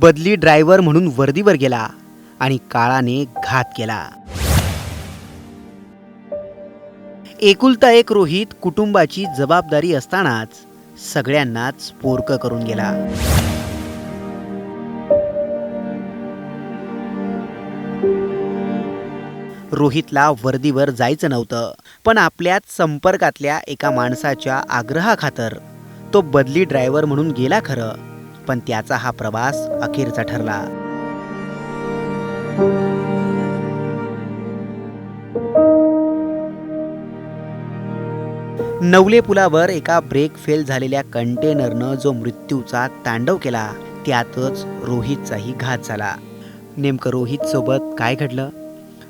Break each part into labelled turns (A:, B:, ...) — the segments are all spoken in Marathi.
A: बदली ड्रायव्हर म्हणून वर्दीवर गेला आणि काळाने घात केला. एकुलता एक रोहित कुटुंबाची जबाबदारी असतानाच सगळ्यांनाच पोरक करून गेला. रोहितला वर्दीवर जायचं नव्हतं पण आपल्याच संपर्कातल्या एका माणसाच्या आग्रहाखातर तो बदली ड्रायव्हर म्हणून गेला खरं. पण त्याचा हा प्रवास अखेरचा ठरला. नवले पुलावर एका ब्रेक फेल झालेल्या कंटेनरनं जो मृत्यूचा तांडव केला त्यातच रोहितचाही घात झाला. नेमकं रोहित सोबत काय घडलं?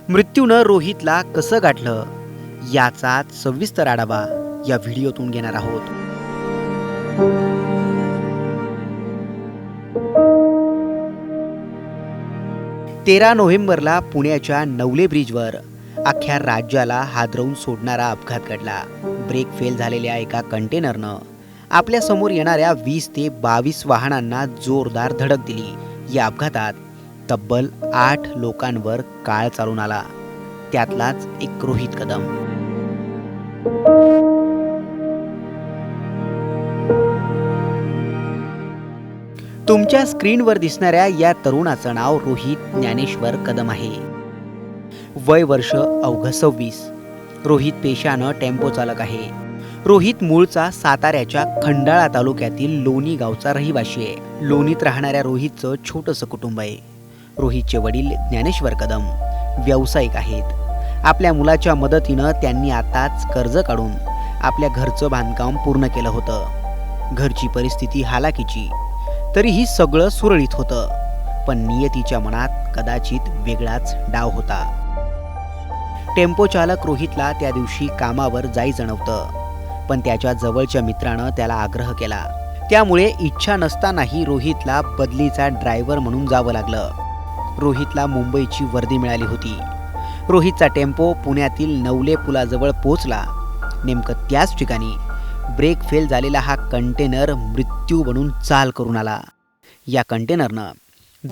A: मृत्यूनं रोहितला कसं गाठलं? याचा सविस्तर आढावा या व्हिडिओतून घेणार आहोत. तेरा नोव्हेंबरला पुण्याच्या नवले ब्रिजवर अख्ख्या राज्याला हादरवून सोडणारा अपघात घडला. ब्रेक फेल झालेल्या एका कंटेनरनं आपल्यासमोर येणाऱ्या वीस ते बावीस वाहनांना जोरदार धडक दिली. या अपघातात तब्बल आठ लोकांवर काळ चालून आला. त्यातलाच एक रोहित कदम. तुमच्या स्क्रीनवर दिसणाऱ्या या तरुणाचं नाव रोहित ज्ञानेश्वर कदम आहे. वय वर्ष अवघ सव्वीस. रोहित पेशानं टेम्पो चालक आहे. रोहित मूळचा साताऱ्याच्या खंडाळा तालुक्यातील लोणी गावचा रहिवाशी आहे. लोणीत राहणाऱ्या रोहितचं छोटंसं कुटुंब आहे. रोहितचे वडील ज्ञानेश्वर कदम व्यावसायिक आहेत. आपल्या मुलाच्या मदतीनं त्यांनी आताच कर्ज काढून आपल्या घरचं बांधकाम पूर्ण केलं होतं. घरची परिस्थिती हालाकीची. तरीही सगळं सुरळीत होतं. पण नियतीच्या मनात कदाचित वेगळाच डाव होता. टेम्पो चालक रोहितला त्या दिवशी कामावर जाई जणवतं. पण त्याच्या जवळच्या मित्रानं त्याला आग्रह केला. त्यामुळे इच्छा नसतानाही रोहितला बदलीचा ड्रायव्हर म्हणून जावं लागलं. रोहितला मुंबईची वर्दी मिळाली होती. रोहितचा टेम्पो पुण्यातील नवले पुलाजवळ पोचला नेमकं त्याच ठिकाणी ब्रेक फेल झालेला हा कंटेनर मृत्यू बनून चाल करून आला. या कंटेनरनं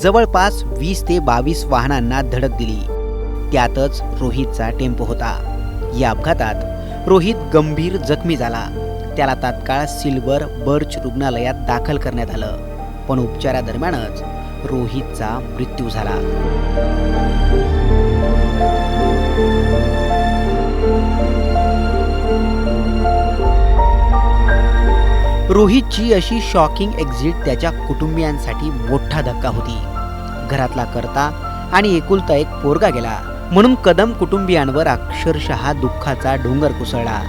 A: जवळपास वीस ते बावीस वाहनांना धडक दिली. त्यातच रोहितचा टेम्पो होता. या अपघातात रोहित गंभीर जखमी झाला. त्याला तात्काळ सिल्वर बर्च रुग्णालयात दाखल करण्यात आलं. पण उपचारादरम्यानच रोहितचा मृत्यू झाला. रोहितची अशी शॉकिंग एक्झिट त्याच्या कुटुंबियांसाठी मोठा धक्का होती. घरातला करता आणि एकुलता एक पोरगा गेला म्हणून कदम कुटुंबियांवर अक्षरशः दुःखाचा डोंगर कोसळला.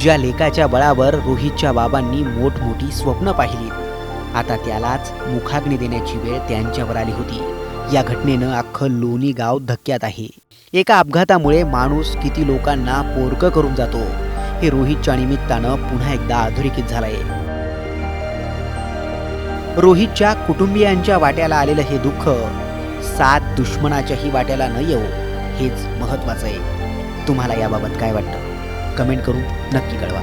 A: ज्या लेखाच्या बळावर रोहितच्या बाबांनी मोठमोठी स्वप्न पाहिली. आता त्यालाच मुखाग्नी देण्याची वेळ त्यांच्यावर आली होती. या घटनेनं अख्खं लोणी गाव धक्क्यात आहे. एका अपघातामुळे माणूस किती लोकांना पोरकं करून जातो. हे रोहितच्या निमित्तानं पुन्हा एकदा अधोरेखित झालंय. रोहितच्या कुटुंबियांच्या वाट्याला आलेलं हे दुःख सात दुश्मनाच्याही वाट्याला न येऊ हेच महत्वाचं आहे. तुम्हाला याबाबत काय वाटतं? कमेंट करून नक्की कळवा.